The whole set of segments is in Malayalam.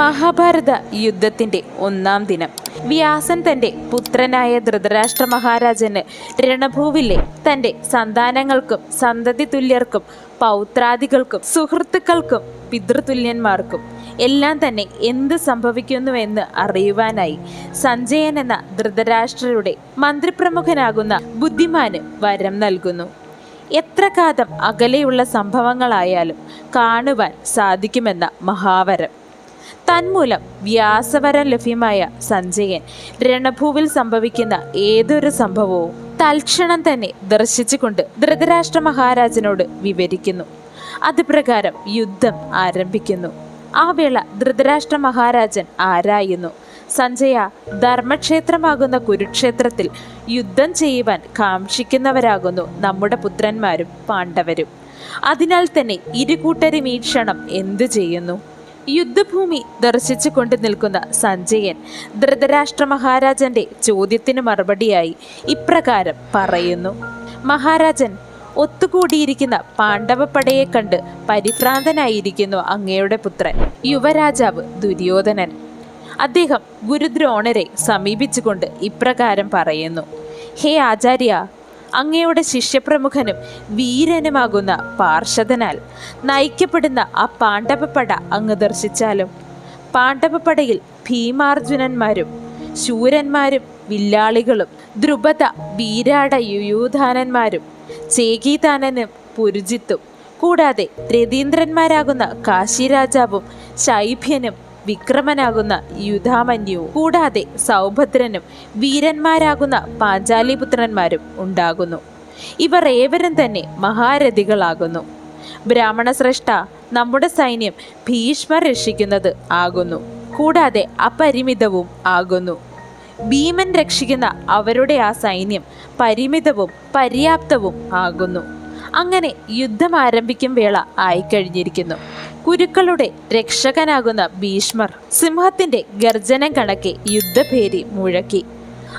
മഹാഭാരത യുദ്ധത്തിന്റെ ഒന്നാം ദിനം. വ്യാസൻ തന്റെ പുത്രനായ ധൃതരാഷ്ട്ര മഹാരാജന് രണഭൂവിലെ തന്റെ സന്താനങ്ങൾക്കും സന്തതി തുല്യർക്കും പൗത്രാദികൾക്കും സുഹൃത്തുക്കൾക്കും പിതൃതുല്യന്മാർക്കും എല്ലാം തന്നെ എന്ത് സംഭവിക്കുന്നുവെന്ന് അറിയുവാനായി സഞ്ജയൻ എന്ന ധൃതരാഷ്ട്രയുടെ മന്ത്രിപ്രമുഖനാകുന്ന ബുദ്ധിമാന് വരം നൽകുന്നു. എത്ര കാലം അകലെയുള്ള സംഭവങ്ങളായാലും കാണുവാൻ സാധിക്കുമെന്ന മഹാവരം. തന്മൂലം വ്യാസവരം ലഭ്യമായ സഞ്ജയൻ. രണഭൂവിൽ സംഭവിക്കുന്ന ഏതൊരു സംഭവവും തൽക്ഷണം തന്നെ ദർശിച്ചുകൊണ്ട് ധൃതരാഷ്ട്ര മഹാരാജനോട് വിവരിക്കുന്നു. അതുപ്രകാരം യുദ്ധം ആരംഭിക്കുന്നു. ആ വേള ധൃതരാഷ്ട്ര മഹാരാജൻ ആരായുന്നു? സഞ്ജയ ധർമ്മക്ഷേത്രമാകുന്ന കുരുക്ഷേത്രത്തിൽ യുദ്ധം ചെയ്യുവാൻ കാക്ഷിക്കുന്നവരാകുന്നു നമ്മുടെ പുത്രന്മാരും പാണ്ഡവരും. അതിനാൽ തന്നെ ഇരുകൂട്ടരും ഈ ക്ഷണം എന്തു ചെയ്യുന്നു? യുദ്ധഭൂമി ദർശിച്ചു കൊണ്ട് നിൽക്കുന്ന സഞ്ജയൻ ധൃതരാഷ്ട്ര മഹാരാജന്റെ ചോദ്യത്തിന് മറുപടിയായി ഇപ്രകാരം പറയുന്നു. മഹാരാജൻ ഒത്തുകൂടിയിരിക്കുന്ന പാണ്ഡവപ്പടയെ കണ്ട് പരിഭ്രാന്തനായിരിക്കുന്നു അങ്ങയുടെ പുത്രൻ യുവരാജാവ് ദുര്യോധനൻ. അദ്ദേഹം ഗുരുദ്രോണരെ സമീപിച്ചുകൊണ്ട് ഇപ്രകാരം പറയുന്നു. ഹേ ആചാര്യ അങ്ങയുടെ ശിഷ്യപ്രമുഖനും വീരനുമാകുന്ന പാർഷദനാൽ. നയിക്കപ്പെടുന്ന ആ പാണ്ഡവപ്പട അങ്ങ് ദർശിച്ചാലും പാണ്ഡവപ്പടയിൽ ഭീമാർജുനന്മാരും ശൂരന്മാരും വില്ലാളികളും ദ്രുപത വീരാട യുയൂധാനന്മാരും ചേകീതാനനും പുരുജിത്തും കൂടാതെ രതീന്ദ്രന്മാരാകുന്ന കാശിരാജാവും ശൈഭ്യനും വിക്രമനാകുന്ന യുധാമന്യുവും കൂടാതെ സൗഭദ്രനും വീരന്മാരാകുന്ന പാഞ്ചാലിപുത്രന്മാരും ഉണ്ടാകുന്നു. ഇവർ ഏവരും തന്നെ മഹാരഥികളാകുന്നു. ബ്രാഹ്മണ സ്രഷ്ട നമ്മുടെ സൈന്യം ഭീഷ്മർ രക്ഷിക്കുന്നത് ആകുന്നു. കൂടാതെ അപരിമിതവും ആകുന്നു. ഭീമൻ രക്ഷിക്കുന്ന അവരുടെ ആ സൈന്യം പരിമിതവും പര്യാപ്തവും ആകുന്നു. അങ്ങനെ യുദ്ധം ആരംഭിക്കും വേള ആയിക്കഴിഞ്ഞിരിക്കുന്നു. കുരുക്കളുടെ രക്ഷകനാകുന്ന ഭീഷ്മർ സിംഹത്തിന്റെ ഗർജനം കണക്കെ യുദ്ധഭേരി മുഴക്കി.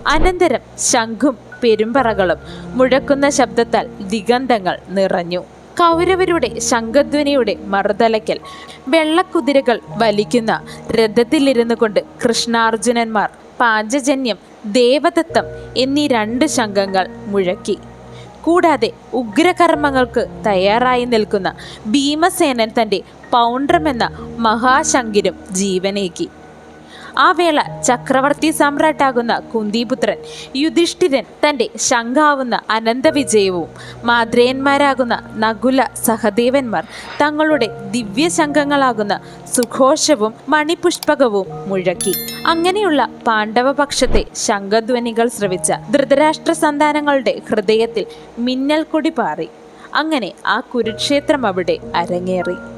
അനന്തരം ശംഖും പെരുമ്പറകളും മുഴക്കുന്ന ശബ്ദത്താൽ ദിഗന്ധങ്ങൾ നിറഞ്ഞു. കൗരവരുടെ ശംഖധ്വനിയുടെ മറുതലയ്ക്കൽ വെള്ളക്കുതിരകൾ വലിക്കുന്ന രഥത്തിലിരുന്നു കൊണ്ട് കൃഷ്ണാർജുനന്മാർ പാഞ്ചജന്യം ദേവദത്തം എന്നീ രണ്ട് ശംഖങ്ങൾ മുഴക്കി. കൂടാതെ ഉഗ്രകർമ്മങ്ങൾക്ക് തയ്യാറായി നിൽക്കുന്ന ഭീമസേനൻ തന്റെ പൗണ്ഡ്രം എന്ന മഹാശങ്കിനും ജീവനേകി. ആ വേള ചക്രവർത്തി സമ്രാട്ടാകുന്ന കുന്തിപുത്രൻ യുധിഷ്ഠിരൻ തന്റെ ശങ്കാവുന്ന അനന്തവിജയവും മാദ്രയന്മാരാകുന്ന നകുല സഹദേവന്മാർ തങ്ങളുടെ ദിവ്യശംഖങ്ങളാകുന്ന സുഘോഷവും മണിപുഷ്പകവും മുഴക്കി. അങ്ങനെയുള്ള പാണ്ഡവപക്ഷത്തെ ശംഖധ്വനികൾ ശ്രവിച്ച ധൃതരാഷ്ട്ര സന്താനങ്ങളുടെ ഹൃദയത്തിൽ മിന്നൽ കൊടി പാറി. അങ്ങനെ ആ കുരുക്ഷേത്രം അവിടെ അരങ്ങേറി.